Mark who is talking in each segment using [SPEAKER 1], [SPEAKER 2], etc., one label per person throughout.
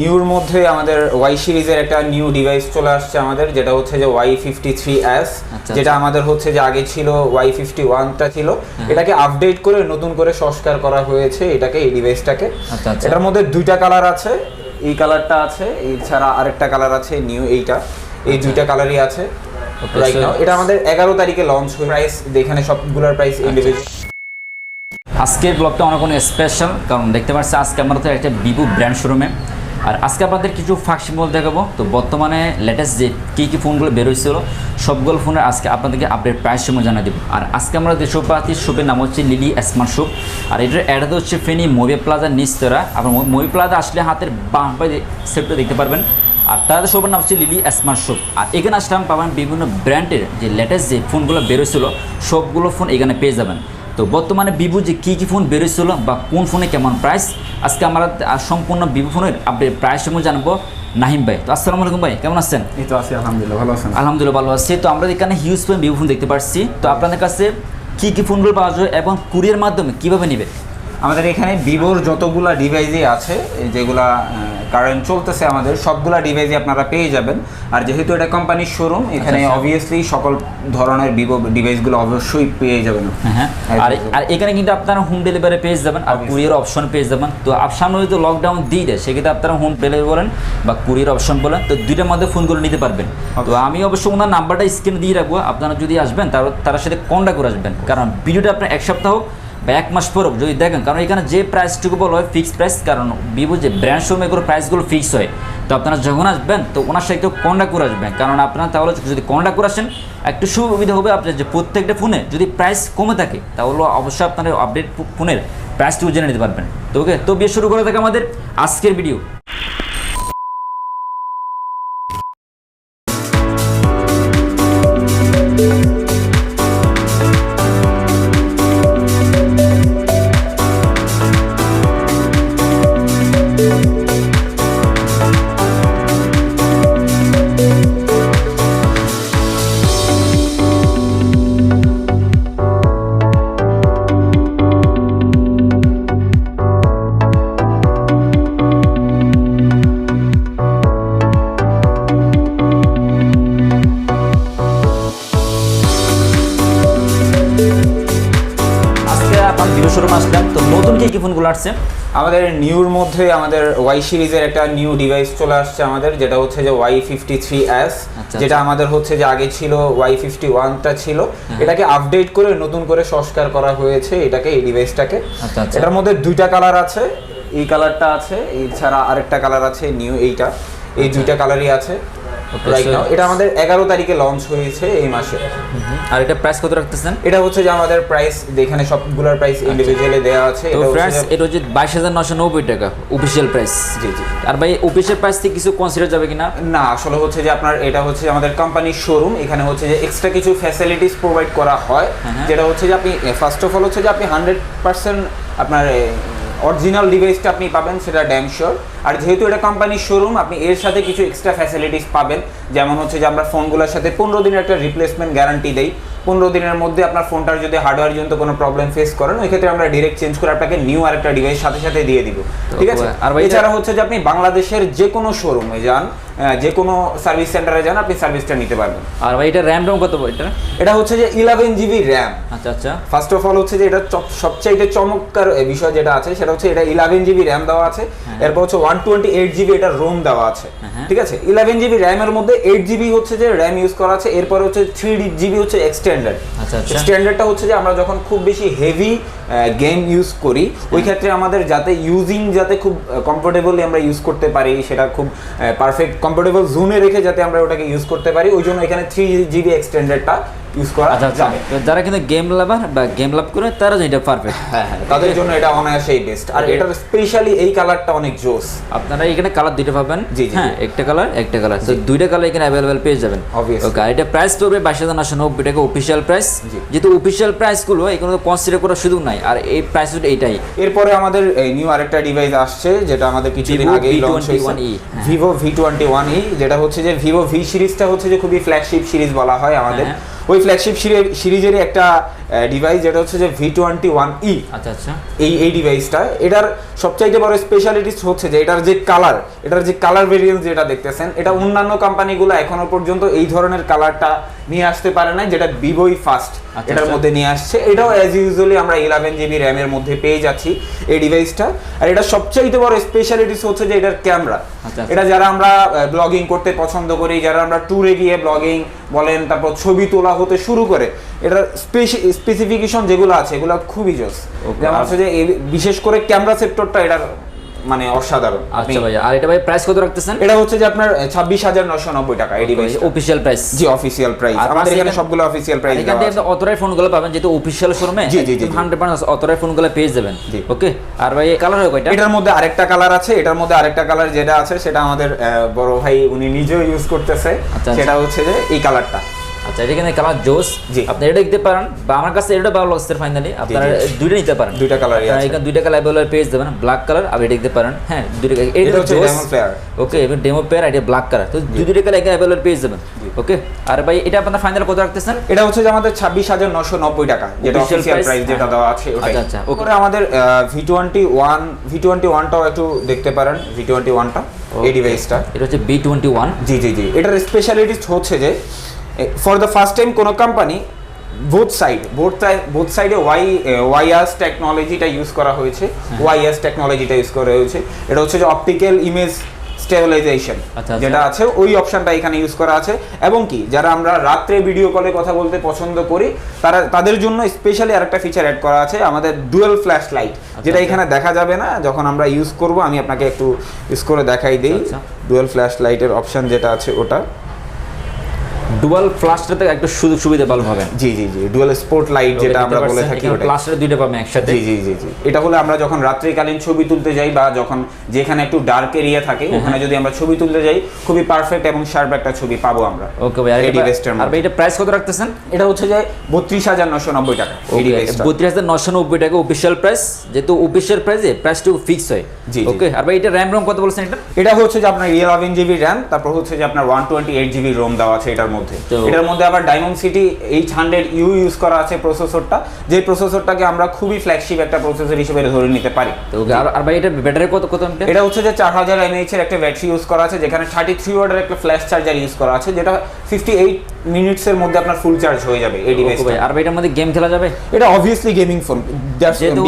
[SPEAKER 1] নিউর মধ্যে আমাদের ওয়াই সিরিজের একটা নিউ ডিভাইস চলে আসছে আমাদের যেটা হচ্ছে যে ওয়াই ফিফটি থ্রি এস
[SPEAKER 2] আচ্ছা,
[SPEAKER 1] যেটা আমাদের হচ্ছে যে আগে ছিল ওয়াই ফিফটি ওয়ানটা ছিল। এটাকে আপডেট করে নতুন করে সংস্কার করা হয়েছে এটাকে এই ডিভাইসটাকে
[SPEAKER 2] আচ্ছা, আচ্ছা।
[SPEAKER 1] এটার মধ্যে দুইটা কালার আছে এই কালারটা আছে এছাড়া আরেকটা কালার আছে নিউ এইটা। এই দুইটা কালারই আছে এটা আমাদের এগারো তারিখে লঞ্চ হয়ে প্রাইস এখানে সবগুলোর প্রাইস
[SPEAKER 2] আচ্ছা।
[SPEAKER 1] ইন্ডিভিজুয়াল
[SPEAKER 2] আজকের ব্লগটা অনেক অনেক স্পেশাল কারণ দেখতে পাচ্ছি আজকে আমরা তো একটা ভিভো ব্র্যান্ড শোরুমে আর আজকে আপনাদের কিছু ফাঁকশি মল দেখাবো। তো বর্তমানে লেটেস্ট যে কী কী ফোনগুলো বেরোইছিল, সবগুলো ফোনের আজকে আপনাদেরকে আপডেট প্রাইস সময় জানিয়ে দেবো। আর আজকে আমরা যে শপ পাচ্ছি শপের নাম হচ্ছে লিলি স্মার্ট শপ আর এটার অ্যাডাতে হচ্ছে ফেনি মুভি প্লাজার নিচতরা আপনার মুভি প্লাজা আসলে হাতের বাঁ পায়ে দেখতে পারবেন। আর তাদের শপের নাম হচ্ছে লিলি স্মার্ট শপ আর এখানে আসলাম পাবেন বিভিন্ন ব্র্যান্ডের যে লেটেস্ট যে ফোনগুলো বেরোছিল সবগুলো ফোন এখানে পেয়ে যাবেন। তো বর্তমানে ভিভো যে কী কী ফোন বেরোচ্ছিল বা কোন ফোনে কেমন প্রাইস আজকে আমরা সম্পূর্ণ ভিভো ফোনের আপডেট প্রাইস সম্বন্ধে জানব নাহিম ভাই। তো আসসালামু আলাইকুম ভাই কেমন আছেন?
[SPEAKER 1] এই তো আছি আলহামদুলিল্লাহ ভালো আছেন?
[SPEAKER 2] আলহামদুলিল্লাহ ভালো আছি। তো আমরা এখানে হিউজ ফোন ভিভো ফোন দেখতে পাচ্ছি তো আপনাদের কাছে কী কী ফোনগুলো পাওয়া যায় এবং কুরিয়ার মাধ্যমে কীভাবে নেবে?
[SPEAKER 1] আমাদের এখানে ভিভোর যতগুলা ডিভাইসই আছে যেগুলা কারেন্ট চলতেছে আমাদের সবগুলা ডিভাইসই আপনারা পেয়ে যাবেন। আর যেহেতু এটা কোম্পানির শোরুম এখানে
[SPEAKER 2] আচ্ছা।
[SPEAKER 1] অবভিয়াসলি সকল ধরনের ভিভো ডিভাইসগুলো অবশ্যই পেয়ে যাবেন
[SPEAKER 2] হ্যাঁ আর আর এখানে কিন্তু আপনারা হোম ডেলিভারি পেয়ে যাবেন আর কুরিয়ার অপশন পেয়ে যাবেন। তো আপ সামনে যদি লকডাউন দিয়ে দেয় সেক্ষেত্রে আপনারা হোম ডেলিভারি বলেন বা কুরিয়ার অপশন বলেন তো দুইটার মধ্যে ফোনগুলো নিতে পারবেন। তো আমি অবশ্য ওনার নাম্বারটা স্ক্রিনে দিয়ে রাখব। আপনারা যদি আসবেন তার তার সাথে কন্ট্যাক্ট করে আসবেন। কারণ ভিডিওটা আপনার এক সপ্তাহ হোক বা এক মাস পরেও যদি দেখেন, কারণ এখানে যে প্রাইসটুকু বলা হয় ফিক্সড প্রাইস কারণ ভিভো যে ব্র্যান্ড শোরুমে এগুলো প্রাইসগুলো ফিক্স হয়। তো আপনারা যখন আসবেন, তো ওনার সাথে একটু কন্ট্যাক্ট করে আসবেন। কারণ আপনারা তাহলে যদি কন্ট্যাক্ট করে আসেন, একটু সুবিধা হবে আপনার যে প্রত্যেকটা ফোনে যদি প্রাইস কমে থাকে, তাহলে অবশ্যই আপনারা আপডেট ফোনের প্রাইসটুকু জেনে নিতে পারবেন। তো ওকে তো বিয়ে শুরু করে থাকে আমাদের আজকের ভিডিও আসছে
[SPEAKER 1] আমাদের নিউর মধ্যে আমাদের ওয়াই সিরিজের একটা নিউ ডিভাইস চলে আসছে আমাদের যেটা হচ্ছে যে ওয়াই ফিফটি থ্রি এস
[SPEAKER 2] আচ্ছা,
[SPEAKER 1] যেটা আমাদের হচ্ছে যে আগে ছিল ওয়াই ফিফটি ওয়ানটা ছিল। এটাকে আপডেট করে নতুন করে সংস্কার করা হয়েছে এটাকে এই ডিভাইসটাকে
[SPEAKER 2] আচ্ছা, আচ্ছা।
[SPEAKER 1] এটার মধ্যে দুইটা কালার আছে। এই কালারটা আছে এছাড়া আরেকটা কালার আছে নিউ এইটা। এই দুইটা কালারই আছে। রাইট নাও এটা আমাদের এগারো তারিখে লঞ্চ হয়েছে এই মাসে।
[SPEAKER 2] আর এটা প্রাইস কত রাখতেছেন?
[SPEAKER 1] এটা হচ্ছে যে আমাদের প্রাইস এখানে সবগুলোর প্রাইস ইন্ডিভিজুয়ালি দেওয়া আছে
[SPEAKER 2] তো ফ্রেন্ডস এটা হচ্ছে বাইশ হাজার নশো নব্বই টাকা অফিসিয়াল প্রাইস
[SPEAKER 1] জি জি।
[SPEAKER 2] আর ভাই অফিসিয়াল প্রাইস থেকে কিছু কনসিডার যাবে কিনা?
[SPEAKER 1] না আসলে হচ্ছে যে আপনার এটা হচ্ছে আমাদের কোম্পানির শোরুম এখানে হচ্ছে যে এক্সট্রা কিছু ফ্যাসিলিটিস প্রোভাইড করা হয়।
[SPEAKER 2] হ্যাঁ।
[SPEAKER 1] যেটা হচ্ছে যে আপনি ফার্স্ট অফ অল হচ্ছে যে আপনি হান্ড্রেড পার্সেন্ট আপনার অরিজিনাল ডিভাইসটা আপনি পাবেন, সেটা ড্যাম আর যেহেতু এটা কোম্পানির শোরুম আপনি এর সাথে কিছু এক্সট্রা ফ্যাসিলিটিস পাবেন। যেমন হচ্ছে যে আমরা ফোনগুলোর সাথে পনেরো দিনের একটা রিপ্লেসমেন্ট গ্যারান্টি দেই। পনেরো দিনের মধ্যে আপনার ফোনটার যদি হার্ডওয়্যার জনিত কোনো প্রবলেম ফেস করেন ওই ক্ষেত্রে আমরা ডিরেক্ট চেঞ্জ করে আপনাকে নিউ আরেকটা ডিভাইস সাথে সাথে দিয়ে দিব। ঠিক আছে?
[SPEAKER 2] আর
[SPEAKER 1] এছাড়া হচ্ছে যে আপনি বাংলাদেশের যে কোনো শোরুমে যান যে কোনো সার্ভিস সেন্টারে যান আপনি সার্ভিসটা নিতে পারবেন।
[SPEAKER 2] আর ভাই এটা র্যাম রম কত এটা?
[SPEAKER 1] এটা হচ্ছে যে ইলেভেন জিবি র্যাম
[SPEAKER 2] আচ্ছা আচ্ছা।
[SPEAKER 1] ফার্স্ট অফ অল হচ্ছে যে এটা সবচাইতে চমৎকার বিষয় যেটা আছে সেটা হচ্ছে এটা ইলেভেন জিবি র্যাম দেওয়া আছে। এরপর হচ্ছে ওয়ান টোয়েন্টি এইট জিবি এটা রোম দেওয়া আছে।
[SPEAKER 2] হ্যাঁ।
[SPEAKER 1] ঠিক আছে? ইলেভেন জিবি র্যামের মধ্যে এইট জিবি হচ্ছে যে র্যাম ইউজ করা আছে। এরপর হচ্ছে থ্রি জিবি হচ্ছে এক্সটেন্ডেড
[SPEAKER 2] আচ্ছা, আচ্ছা।
[SPEAKER 1] স্ট্যান্ডার্ডটা হচ্ছে যে আমরা যখন খুব বেশি হেভি গেম ইউজ করি ওই ক্ষেত্রে আমাদের যাতে ইউজিং যাতে খুব কমফোর্টেবলি আমরা ইউজ করতে পারি সেটা খুব পারফেক্ট কমফোর্টেবল জোনে রেখে যাতে আমরা ওটাকে ইউজ করতে পারি ওই জন্য এখানে থ্রি জিবি এক্সটেন্ডারটা ইউজ করা
[SPEAKER 2] আচ্ছা আচ্ছা।
[SPEAKER 1] যাবে।
[SPEAKER 2] তো যারা কিন্তু গেম লাভার বা গেম লাভ করে তারা এটা পারফেক্ট
[SPEAKER 1] হ্যাঁ হ্যাঁ তাদের জন্য এটা অনায়াসেই বেস্ট আর এটার স্পেশালি এই কালারটা অনেক জোস।
[SPEAKER 2] আপনারা এখানে কালার দুইটা পাবেন।
[SPEAKER 1] জি, জি,
[SPEAKER 2] হ্যাঁ একটা কালার একটা কালার তো দুইটা কালার এখানে অ্যাভেলেবেল পেয়ে যাবেন।
[SPEAKER 1] Obviously.
[SPEAKER 2] ওকে আর এটা প্রাইস পড়বে বাইশ হাজার নশো নব্বই টাকা অফিসিয়াল প্রাইস। যেহেতু অফিসিয়াল প্রাইসগুলো এখানে কনসিডার করার সুযোগ নাই। আর এই প্রাইস এইটাই।
[SPEAKER 1] এরপরে আমাদের এই নিউ আরেকটা ডিভাইস আসছে যেটা আমাদের কিছুদিন আগেই লঞ্চ হয়েছে।
[SPEAKER 2] V21e, হ্যাঁ।
[SPEAKER 1] Vivo V twenty one E যেটা হচ্ছে যে ভিভো ভি সিরিজটা হচ্ছে যে খুবই ফ্ল্যাগশিপ সিরিজ বলা হয় আমাদের।
[SPEAKER 2] হ্যাঁ।
[SPEAKER 1] ওই ফ্ল্যাগশিপ সিরিজেরই একটা ডিভাইস যেটা হচ্ছে যে ভি টোয়েন্টি ওয়ান ই
[SPEAKER 2] আচ্ছা আচ্ছা।
[SPEAKER 1] এই এই ডিভাইসটা এটার সবচাইতে বড় স্পেশালিটিস হচ্ছে যে এটার যে কালার এটার যে কালার ভেরিয়েন্স যেটা দেখতেছেন এটা অন্যান্য কোম্পানিগুলো এখনও পর্যন্ত এই ধরনের কালারটা নিয়ে আসতে পারে না যেটা ভিভোই ফার্স্ট
[SPEAKER 2] আচ্ছা,
[SPEAKER 1] এটার
[SPEAKER 2] আচ্ছা।
[SPEAKER 1] মধ্যে নিয়ে আসছে। এটাও অ্যাজ ইউজুয়ালি আমরা ইলেভেন জিবি র্যামের মধ্যে পেয়ে যাচ্ছি এই ডিভাইসটা আর এটা সবচাইতে বড় স্পেশালিটিস হচ্ছে যে এটার ক্যামেরা
[SPEAKER 2] আচ্ছা।
[SPEAKER 1] এটা যারা আমরা ব্লগিং করতে পছন্দ করি যারা আমরা ট্যুরে গিয়ে ব্লগিং বলেন তারপর ছবি তোলা হতে শুরু করে এটার স্পেসিফিকেশন যেগুলো আছে এগুলো খুবই জোস। যেমন হচ্ছে যে বিশেষ করে ক্যামেরা সেক্টরটা এটার মানে অসাধারণ।
[SPEAKER 2] আচ্ছা ভাই আর এটা ভাই প্রাইস কত রাখতেছেন?
[SPEAKER 1] এটা হচ্ছে যে আপনার ছাব্বিশ হাজার নশো নব্বই টাকা এই ডিভাইস
[SPEAKER 2] অফিসিয়াল প্রাইস
[SPEAKER 1] জি অফিসিয়াল প্রাইস আমাদের এখানে সবগুলো অফিসিয়াল প্রাইস
[SPEAKER 2] এখান থেকে আপনি অথরাইজ ফোনগুলো পাবেন যেহেতু অফিসিয়াল শোরুমে
[SPEAKER 1] জি, জি, জি, জি।
[SPEAKER 2] হান্ড্রেড পার্সেন্ট অথরাইজ ফোনগুলো পেয়ে যাবেন।
[SPEAKER 1] জি।
[SPEAKER 2] ওকে আর ভাই কালার হয় কয়টা?
[SPEAKER 1] এটার মধ্যে আরেকটা কালার আছে এটার মধ্যে আরেকটা কালার যেটা আছে সেটা আমাদের বড় ভাই উনি নিজেও ইউজ করতেছে।
[SPEAKER 2] আচ্ছা,
[SPEAKER 1] সেটা হচ্ছে যে এই কালারটা
[SPEAKER 2] আচ্ছা কিন্তু কালার জোস। আপনি এটা দেখতে পারেন বা আমার কাছে এটা ভালো লাগছে ফাইনালি আপনারা দুইটা নিতে পারেন।
[SPEAKER 1] দুইটা
[SPEAKER 2] আপনারা
[SPEAKER 1] আছে।
[SPEAKER 2] এখানে দুইটা কালার অ্যাভেলেবল পেয়ে যাবেন ব্ল্যাক কালার আর এটা দেখতে পারেন। হ্যাঁ দুইটা
[SPEAKER 1] এটা হচ্ছে ডেমো প্লেয়ার
[SPEAKER 2] ওকে এবার ডেমো পেয়ার এটা ব্ল্যাক কালার তো দুই দুইটা কালার এখানে অ্যাভেলেবল পেয়ে যাবেন। ওকে আর ভাই এটা আপনার ফাইনাল কত রাখতেছেন?
[SPEAKER 1] এটা হচ্ছে যে আমাদের ছাব্বিশ হাজার নশো নব্বই টাকা যেটা
[SPEAKER 2] price?
[SPEAKER 1] প্রাইস যেটা
[SPEAKER 2] হ্যাঁ।
[SPEAKER 1] দেওয়া আছে ওটাই।
[SPEAKER 2] আচ্ছা, আচ্ছা, okay.
[SPEAKER 1] আমাদের V twenty one V twenty ওয়ানটাও একটু দেখতে পারেন ভি টোয়েন্টি ওয়ানটা এই. ডিভাইসটা
[SPEAKER 2] এটা হচ্ছে বি টোয়েন্টি ওয়ান
[SPEAKER 1] জি জি জি। এটার স্পেশালিটি হচ্ছে যে ফর দ্য ফার্স্ট টাইম কোনো company both side both both সাইডে ওয়াই ওয়াইআস টেকনোলজিটা ইউজ করা হয়েছে
[SPEAKER 2] হ্যাঁ।
[SPEAKER 1] ওয়াইআস টেকনোলজিটা ইউজ করা হয়েছে এটা হচ্ছে যে অপটিক্যাল ইমেজ স্টেবিলাইজেশন। যেটা আছে ওই অপশনটা এখানে ইউজ করা আছে এবং কি যারা আমরা রাত্রে ভিডিও কলে কথা বলতে পছন্দ করি তারা তাদের জন্য স্পেশালি আরেকটা ফিচার অ্যাড করা আছে আমাদের ডুয়েল ফ্ল্যাশ লাইট যেটা
[SPEAKER 2] আচ্ছা।
[SPEAKER 1] এখানে দেখা যাবে না যখন আমরা ইউজ করব আমি আপনাকে একটু ইউজ করে দেখাই দিই। ডুয়েল ফ্ল্যাশ লাইটের অপশন যেটা আছে ওটা
[SPEAKER 2] ডুয়াল ফ্লাশটাতে একটু সুযোগ সুবিধা ভালো পাবেন
[SPEAKER 1] জি জি জি ডুয়াল স্পোর্ট লাইট যেটা আমরা বলে থাকি ওটাই।
[SPEAKER 2] ফ্লাশটা দুইটা পাবেন একসাথে।
[SPEAKER 1] জি জি জি জি। এটা হলো আমরা যখন রাত্রিকালীন ছবি তুলতে যাই বা যখন যেখানে একটু ডার্ক এরিয়া থাকে ওখানে যদি আমরা ছবি তুলতে যাই খুবই পারফেক্ট এবং শার্প একটা ছবি পাবো আমরা।
[SPEAKER 2] ওকে ভাই আর এটা- প্রাইস কত রাখতেছেন?
[SPEAKER 1] এটা হচ্ছে যে বত্রিশ হাজার নশো নব্বই টাকা এই ডিভাইসটা
[SPEAKER 2] বত্রিশ হাজার নশো নব্বই টাকা অফিশিয়াল প্রাইস যেহেতু অফিসিয়াল প্রাইসে প্রাইসটু ফিক্স হয়।
[SPEAKER 1] জি।
[SPEAKER 2] ওকে আর ভাই এটা র্যাম রম কত বলছেন এটা?
[SPEAKER 1] এটা হচ্ছে যে আপনার ইলেভেন জিবি র্যাম তারপর হচ্ছে যে আপনার one twenty eight GB ROM দেওয়া আছে এটার মধ্যে।
[SPEAKER 2] তো-
[SPEAKER 1] এটার মধ্যে আবার Dimensity eight hundred U use করা আছে প্রসেসরটা যে প্রসেসরটাকে আমরা খুবই ফ্ল্যাগশিপ একটা প্রসেসর হিসেবে ধরে নিতে পারি।
[SPEAKER 2] আর ভাই এটা ব্যাটারি কত কত
[SPEAKER 1] এটা হচ্ছে যে চার হাজার এমএইচ এর একটা ব্যাটারি ইউজ করা আছে যেখানে থার্টি থ্রি ওয়াটের একটা ফ্ল্যাশ চার্জার ইউজ করা আছে যেটা ফিফটি এইট মিনিটসের মধ্যে আপনার ফুল চার্জ হয়ে যাবে এই
[SPEAKER 2] ভাই আর এটার মধ্যে গেম খেলা যাবে?
[SPEAKER 1] এটা অবভিয়াসলি গেমিং ফোন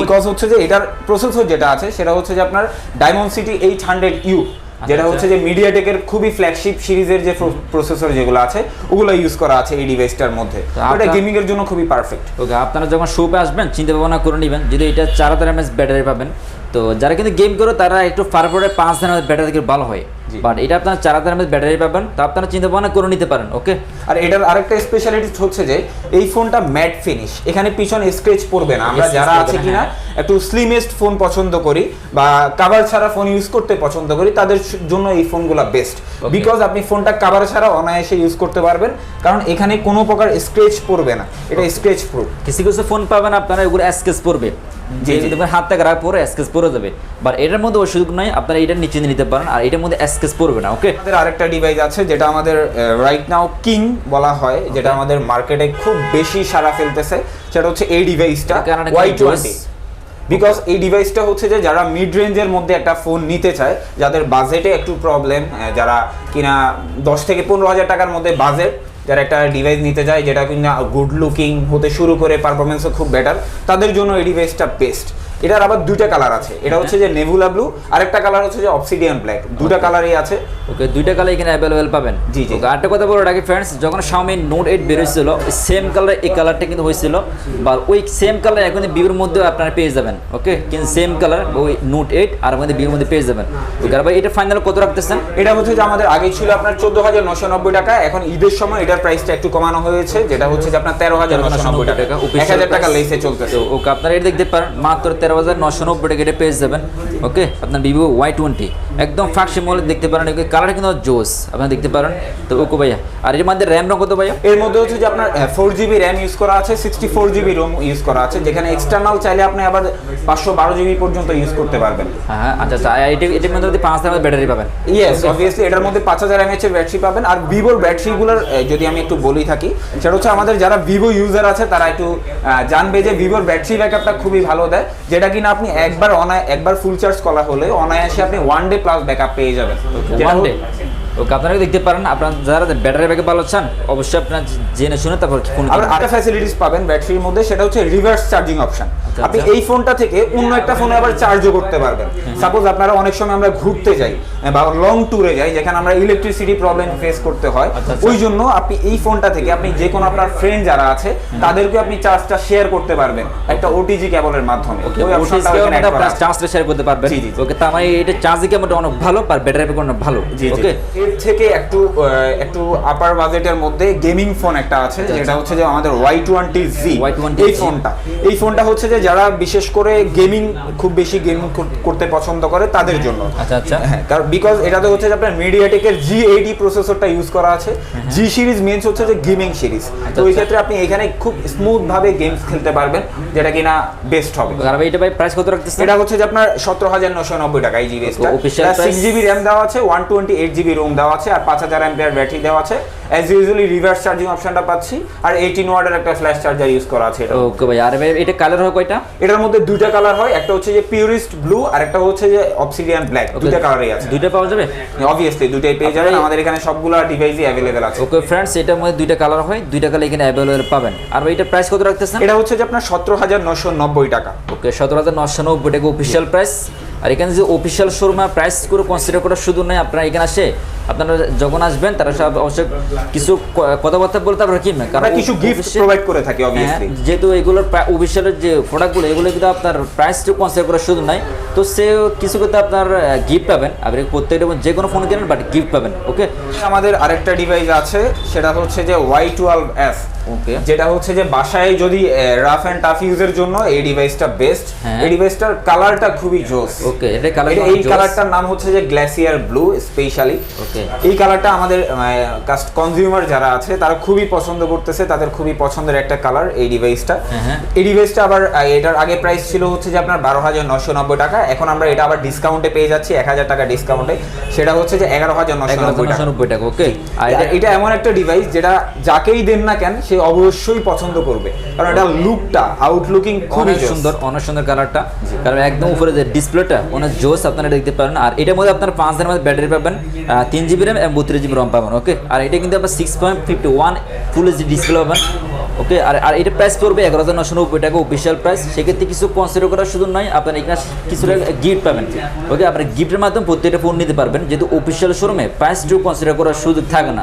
[SPEAKER 1] বিকজ হচ্ছে যে এটার প্রসেসর যেটা আছে সেটা হচ্ছে যে আপনার Diamond City eight hundred U যেটা
[SPEAKER 2] আচ্ছা।
[SPEAKER 1] হচ্ছে যে মিডিয়াটেকের খুবই ফ্ল্যাগশিপ সিরিজের যে প্রসেসর যেগুলো আছে ওগুলো ইউজ করা আছে এই ডিভাইসটার মধ্যে এটা গেমিং এর জন্য খুবই পারফেক্ট
[SPEAKER 2] ওকে আপনারা যখন শোপে আসবেন চিন্তা ভাবনা করে নেবেন যদি এটা চার হাজার এমএস ব্যাটারি পাবেন তো যারা কিন্তু গেম করে তারা একটু ফারফরে পাঁচ হাজার ব্যাটারি থেকে ভালো হয়। বাট এটা আপনার চার হাজার এমএস ব্যাটারি পাবেন তো আপনারা চিন্তা ভাবনা করে নিতে পারেন ওকে
[SPEAKER 1] আর এটার আরেকটা স্পেশালিটি হচ্ছে যে এই ফোনটা ম্যাট ফিনিশ এখানে পিছনে স্ক্রেচ পড়বে না। আমরা যারা আছে কিনা
[SPEAKER 2] হ্যাঁ।
[SPEAKER 1] একটু স্লিমেস্ট ফোন পছন্দ করি বা কাভার ছাড়া ফোন ইউজ করতে পছন্দ করি তাদের জন্য এই ফোনগুলো বেস্ট বিকজ আপনি ফোনটা কাভার ছাড়া অনায়াসে ইউজ করতে পারবেন কারণ এখানে কোনো প্রকার স্ক্রেচ পড়বে না। এটা স্ক্রেচ প্রুফ
[SPEAKER 2] কিছু কিছু ফোন পাবেন আপনারা এগুলো স্কেচ পড়বে। যে দেখবেন হাত থেকে রাখ পরে স্কেচ পড়ে যাবে। বাট এটার মধ্যে ওই সুযোগ নয় আপনারা এটার নিচে নিতে পারেন আর এটার মধ্যে স্কেচ পড়বে না ওকে
[SPEAKER 1] আমাদের আরেকটা ডিভাইস আছে যেটা আমাদের রাইট নাও কিং বলা হয় যেটা আমাদের মার্কেটে খুব বেশি সারা ফেলতেছে। সেটা হচ্ছে এই ডিভাইসটা
[SPEAKER 2] এটা
[SPEAKER 1] ওয়াই টোয়েন্টি? বিকজ এই ডিভাইসটা হচ্ছে যে যারা মিড রেঞ্জের মধ্যে একটা ফোন নিতে চায় যাদের বাজেটে একটু প্রবলেম যারা কিনা দশ থেকে পনেরো হাজার টাকার মধ্যে বাজেট যারা একটা ডিভাইস নিতে যায় যেটা কিনা গুড লুকিং হতে শুরু করে পারফরমেন্সও খুব বেটার তাদের জন্য এই ডিভাইসটা বেস্ট এটার আবার দুইটা কালার আছে। এটা হচ্ছে যে নেভুলা ব্লু আরেকটা কালার হচ্ছে যে অবসিডিয়ান ব্ল্যাক দুটা কালারই আছে।
[SPEAKER 2] ওকে দুইটা কালার এখানে অ্যাভেলেবেল পাবেন।
[SPEAKER 1] জি, জি।
[SPEAKER 2] আরেকটা কথা বলে রাখি ফ্রেন্ডস যখন Xiaomi Note 8 বের হয়েছিল সেম কালার এই কালারটা কিন্তু হয়েছিল বা ওই সেম কালার এখন ভিভোর মধ্যে আপনারা পেয়ে যাবেন। ওকে কিন্তু সেম কালার ওই Note 8 আর আমাদের ভিভোর মধ্যে পেয়ে যাবেন। ওকে ভাই এটা ফাইনাল কত রাখতেছেন?
[SPEAKER 1] এটা হচ্ছে যে আমাদের আগে ছিল আপনার চোদ্দ হাজার নশো নব্বই টাকা এখন ঈদের সময় এটার প্রাইসটা একটু কমানো হয়েছে যেটা হচ্ছে যে আপনার তেরো হাজার নশো নব্বই টাকা। এক হাজার টাকা লেসে চলতেছে।
[SPEAKER 2] ওকে আপনারা এটা দেখতে পারেন মাত্র তেরো হাজার নশো নব্বই টাকা এটা পেয়ে যাবেন ওকে আপনার ভিভো ওয়াই টোয়েন্টি একদম ফাঁকশি মলে দেখতে পারেন কালারটা কিন্তু জোস। আপনারা দেখতে পারেন। তো ওকে ভাইয়া আর এর মধ্যে র্যাম রং কত ভাইয়া?
[SPEAKER 1] এর মধ্যে হচ্ছে যে আপনার ফোর জিবি র্যাম ইউজ করা আছে sixty four GB ROM use করা আছে যেখানে এক্সটার্নাল চাইলে আপনি আবার পাঁচশো বারো জিবি পর্যন্ত ইউজ করতে পারবেন।
[SPEAKER 2] হ্যাঁ আচ্ছা আচ্ছা এটা এটার মধ্যে পাঁচ হাজার ব্যাটারি পাবেন?
[SPEAKER 1] ইয়েস অবভিয়াসলি এটার মধ্যে পাঁচ হাজার এমএচ এর ব্যাটারি পাবেন। আর ভিভোর ব্যাটারিগুলোর যদি আমি একটু বলি থাকি সেটা হচ্ছে আমাদের যারা ভিভো ইউজার আছে তারা একটু জানবে যে ভিভোর ব্যাটারি ব্যাকআপটা খুবই ভালো দেয় যেটা কিনা আপনি একবার অনায় একবার ফুল চার্জ করা হলে অনায়াসে আপনি ওয়ান ডে প্লাস ব্যাকআপ পেয়ে যাবেন।
[SPEAKER 2] ওয়ান ডে ওকে আপনারা দেখতে পারেন? আপনারা যারা ব্যাটারি ব্যাকআপ ভালো চান অবশ্যই আপনারা জেনে শুনে তারপর ফোন
[SPEAKER 1] আবার আরেকটা ফ্যাসিলিটিস পাবেন ব্যাটারির মধ্যে সেটা হচ্ছে রিভার্স চার্জিং অপশন আপনি
[SPEAKER 2] আচ্ছা।
[SPEAKER 1] এই ফোনটা থেকে অন্য একটা ফোনে আবার চার্জও করতে পারবেন। সাপোজ আপনারা অনেক সময় আমরা ঘুরতে যাই বা লং ট্যুরে যাই যেখানে আমরা ইলেকট্রিসিটি প্রবলেম ফেস করতে হয়
[SPEAKER 2] আচ্ছা, আচ্ছা।
[SPEAKER 1] ওই জন্য আপনি এই ফোনটা থেকে আপনি যে কোনো আপনার ফ্রেন্ড যারা আছে তাদেরকে আপনি চার্জটা শেয়ার করতে পারবেন একটা ওটিজি কেবলের মাধ্যমে। ওই অপশনটা
[SPEAKER 2] চার্জটা শেয়ার করতে পারবেন। ওকে তার মানে এটা চার্জ মোটা অনেক ভালো আর ব্যাটারি ব্যাকআপ অনেক ভালো। ওকে?
[SPEAKER 1] এর থেকে একটু একটু আপার বাজেটের মধ্যে গেমিং ফোন একটা আছে যেটা হচ্ছে যে আমাদের ওয়াই টোয়েন্টি জি এই ফোনটা এই ফোনটা হচ্ছে যে যারা বিশেষ করে গেমিং খুব বেশি গেমিং করতে পছন্দ করে তাদের জন্য।
[SPEAKER 2] আচ্ছা আচ্ছা।
[SPEAKER 1] হ্যাঁ কারণ বিকজ এটাতে হচ্ছে যে আপনার মিডিয়াটেকের জি এইটি প্রসেসরটা ইউজ করা আছে। জি সিরিজ মেন্স হচ্ছে যে গেমিং সিরিজ তো ওই
[SPEAKER 2] আচ্ছা।
[SPEAKER 1] ক্ষেত্রে আপনি এখানে খুব স্মুথ ভাবে গেমস খেলতে পারবেন যেটা কিনা বেস্ট হবে।
[SPEAKER 2] আর এটা ভাই প্রাইস কত রাখতেছেন?
[SPEAKER 1] এটা হচ্ছে যে আপনার সতেরো হাজার নশো নব্বই টাকা এই GB
[SPEAKER 2] official
[SPEAKER 1] six GB RAM দেওয়া আছে one twenty eight GB ROM দেওয়া আছে আর পাঁচ হাজার অ্যাম্পিয়ার ব্যাটারি দেওয়া আছে। অ্যাজ ইউজুয়ালি রিভার্স চার্জিং অপশনটা পাচ্ছি। আর এইটিন ওয়ার্ডের একটা ফ্ল্যাশ চার্জার ইউজ করা আছে এটা।
[SPEAKER 2] ওকে ভাই আর ভাই এটা কালার হয় কয়টা?
[SPEAKER 1] এটার মধ্যে দুইটা কালার হয় একটা হচ্ছে যে পিউরিস্ট ব্লু আর একটা হচ্ছে যে অবসিডিয়ান ব্ল্যাক দুইটা কালারই আছে।
[SPEAKER 2] দুইটা পাওয়া যাবে?
[SPEAKER 1] অবভিয়াসলি দুইটাই পেয়ে যাবেন। আমাদের এখানে সবগুলো ডিভাইসই অ্যাভেলেবেল আছে।
[SPEAKER 2] ওকে ফ্রেন্ডস এটার মধ্যে দুইটা কালার হয় দুইটা কালার এখানে অ্যাভেলেবল পাবেন। আর ভাই এটা প্রাইস কত রাখতেছেন?
[SPEAKER 1] এটা হচ্ছে যে আপনার সতেরো হাজার নশো নব্বই টাকা।
[SPEAKER 2] ওকে সতেরো হাজার নশো নব্বই টাকা অফিসিয়াল প্রাইস আর এখানে যে অফিসিয়াল শোরুমে প্রাইস করে কনসিডার করা শুধু নয় আপনারা এখানে আসে আপনারা যখন আসবেন তারা সব অবশ্যই কিছু কথাবার্তা বলে তারপরে কিনবেন
[SPEAKER 1] আমরা কিছু গিফট প্রোভাইড করে থাকি
[SPEAKER 2] হ্যাঁ,
[SPEAKER 1] অবভিয়াসলি
[SPEAKER 2] যেহেতু এগুলোর অফিসিয়ালের যে প্রোডাক্টগুলো এগুলো কিন্তু আপনার প্রাইসটা কনসিডার করা শুধু নয় তো সে কিছু কিন্তু আপনার গিফট পাবেন। আপনি প্রত্যেকটা যে কোনো ফোন কেনেন বাট গিফট পাবেন ওকে
[SPEAKER 1] আমাদের আরেকটা ডিভাইস আছে সেটা হচ্ছে যে ওয়াই টুয়েলভ এফ
[SPEAKER 2] ওকে
[SPEAKER 1] যেটা হচ্ছে যে বাসায় যদি রাফ অ্যান্ড টাফ ইউজের জন্য এই ডিভাইসটা বেস্ট
[SPEAKER 2] হ্যাঁ।
[SPEAKER 1] এই ডিভাইসটার কালারটা খুবই জোস।
[SPEAKER 2] ওকে এটা কালার
[SPEAKER 1] এই কালারটার নাম হচ্ছে যে গ্লাসিয়ার ব্লু স্পেশালি
[SPEAKER 2] ওকে
[SPEAKER 1] এই কালারটা আমাদের কনজিউমার যারা আছে তারা খুবই পছন্দ করতেছে তাদের খুবই পছন্দের একটা কালার এই ডিভাইসটা
[SPEAKER 2] হ্যাঁ, হ্যাঁ।
[SPEAKER 1] এই ডিভাইসটা আবার এটার আগে প্রাইস ছিল হচ্ছে যে আপনার বারো হাজার নশো নব্বই টাকা এখন আমরা এটা আবার ডিসকাউন্টে পেয়ে যাচ্ছি এক হাজার টাকা ডিসকাউন্টে সেটা হচ্ছে যে এগারো হাজার নশো নব্বই টাকা।
[SPEAKER 2] ওকে আর
[SPEAKER 1] এটা এমন একটা ডিভাইস যেটা যাকেই দেন না কেন সে অবশ্যই পছন্দ করবে। কারণ এটা লুকটা আউটলুকিং খুবই
[SPEAKER 2] সুন্দর অনেক সুন্দর কালারটা কারণ একদম উপরে যে ডিসপ্লেটা অনেক জোস আপনারা দেখতে পারেন। আর এটার মধ্যে আপনার পাঁচ দিনের মধ্যে ব্যাটারি পাবেন আহ, তিন জিবি র্যাম এবং বত্রিশ জিবি রম পাবেন ওকে আর এটা কিন্তু আপনার six point fifty one full HD display পাবেন ওকে আর আর এটা প্রাইস পড়বে এগারো হাজার নশো নব্বই টাকা অফিসিয়াল প্রাইস সেক্ষেত্রে কিছু কনসিডার করার শুধু নয় আপনার এখানে কিছু গিফট পাবেন ওকে আপনার গিফটের মাধ্যমে প্রত্যেকটা ফোন নিতে পারবেন, যেহেতু অফিসিয়াল শোরুমে প্রাইসটিও কনসিডার করার সুযোগ থাকে না।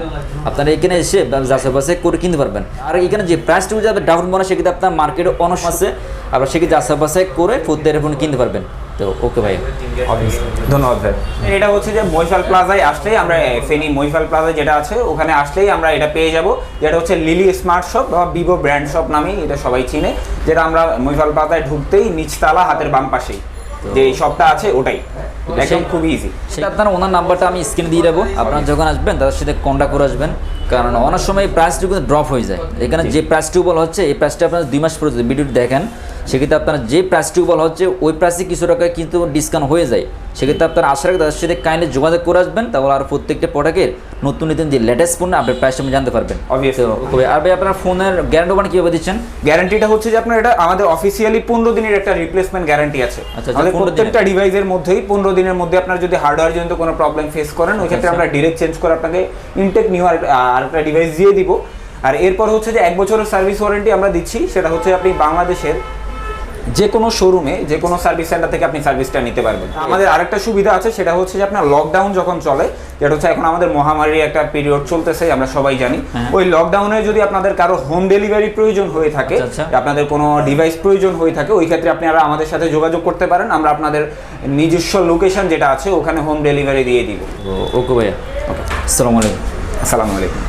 [SPEAKER 2] আপনারা এখানে এসে যাচাই বাছাই করে কিনতে পারবেন। আর এখানে যে প্রাইসটুকু যাবে ডাউন মনে সেক্ষেত্রে আপনার মার্কেটে অনস আছে আবার সেক্ষেত্রে যাচাই বাছাই করে প্রত্যেকটা ফোন কিনতে পারবেন। তো ওকে ভাই
[SPEAKER 1] ধন্যবাদ ভাই। এটা হচ্ছে যে মৈফাল প্লাজায় আসলেই আমরা ফেনী মৈফাল প্লাজা যেটা আছে ওখানে আসলেই আমরা এটা পেয়ে যাব। যেটা হচ্ছে লিলি স্মার্ট শপ বা ভিভো ব্র্যান্ড শপ নামেই এটা সবাই চিনে যেটা আমরা মৈফাল প্লাজায় ঢুকতেই নিচতলা হাতের বাম পাশেই। যে শপটা আছে ওটাই। একদম খুব ইজি
[SPEAKER 2] সেটা আপনার ওনার নাম্বারটা আমি স্ক্রিনে দিয়ে দেবো। আপনারা যখন আসবেন তাদের সাথে কন্ট্যাক্ট করে আসবেন। কারণ অনেক সময় এই প্রাইসটা কিন্তু ড্রপ হয়ে যায়। এখানে যে প্রাইসটুকু বলা হচ্ছে এই প্রাইসটা আপনারা দুই মাস পরে যদি ভিডিওটি দেখেন সেক্ষেত্রে আপনার যে প্রাইসটুকু বলা হচ্ছে ওই প্রাইসে কিছু টাকা কিন্তু ডিসকাউন্ট হয়ে যায়। সেক্ষেত্রে আপনার আশা আগে তাদের সাথে কাইন্ডলি যোগাযোগ করে আসবেন তাহলে আর প্রত্যেকটা প্রোডাক্টের নতুন নতুন যে লেটেস্ট ফোন আপনার প্রাইসটা আপনি জানতে পারবেন. আর ভাই আপনার ফোনের গ্যারান্টি ওখানে কীভাবে দিচ্ছেন?
[SPEAKER 1] গ্যারান্টিটা হচ্ছে যে আপনার এটা আমাদের অফিসিয়ালি পনেরো দিনের একটা রিপ্লেসমেন্ট গ্যারান্টি আছে।
[SPEAKER 2] আচ্ছা,
[SPEAKER 1] আমাদের
[SPEAKER 2] 15
[SPEAKER 1] প্রত্যেকটা ডিভাইসের মধ্যেই পনেরো দিনের মধ্যে আপনার যদি হার্ডওয়্যার জনিত কোনো প্রবলেম ফেস করেন ওই ক্ষেত্রে
[SPEAKER 2] আচ্ছা।
[SPEAKER 1] আমরা ডিরেক্ট চেঞ্জ করে আপনাকে ইনটেক নিউ আর একটা ডিভাইস দিয়ে দিব। আর এরপর হচ্ছে যে এক বছরের সার্ভিস ওয়ারেন্টি আমরা দিচ্ছি সেটা হচ্ছে আপনি বাংলাদেশের যে কোনো শোরুমে যে কোনো সার্ভিস সেন্টার থেকে আপনি সার্ভিসটা নিতে পারবেন। আমাদের আরেকটা সুবিধা আছে সেটা হচ্ছে যে আপনার লকডাউন যখন চলে যেটা হচ্ছে এখন আমাদের মহামারীর একটা পিরিয়ড চলতেছে আমরা সবাই জানি।
[SPEAKER 2] হ্যাঁ।
[SPEAKER 1] ওই লকডাউনে যদি আপনাদের কারও হোম ডেলিভারি প্রয়োজন হয়ে থাকে
[SPEAKER 2] আচ্ছা, আচ্ছা।
[SPEAKER 1] আপনাদের কোনো ডিভাইস প্রয়োজন হয়ে থাকে ওই ক্ষেত্রে আপনারা আমাদের সাথে যোগাযোগ করতে পারেন। আমরা আপনাদের নিজস্ব লোকেশন যেটা আছে ওখানে হোম ডেলিভারি দিয়ে দিব।
[SPEAKER 2] ওকে ভাইয়া। ওকে আসসালামু আলাইকুম।
[SPEAKER 1] আসসালামু আলাইকুম।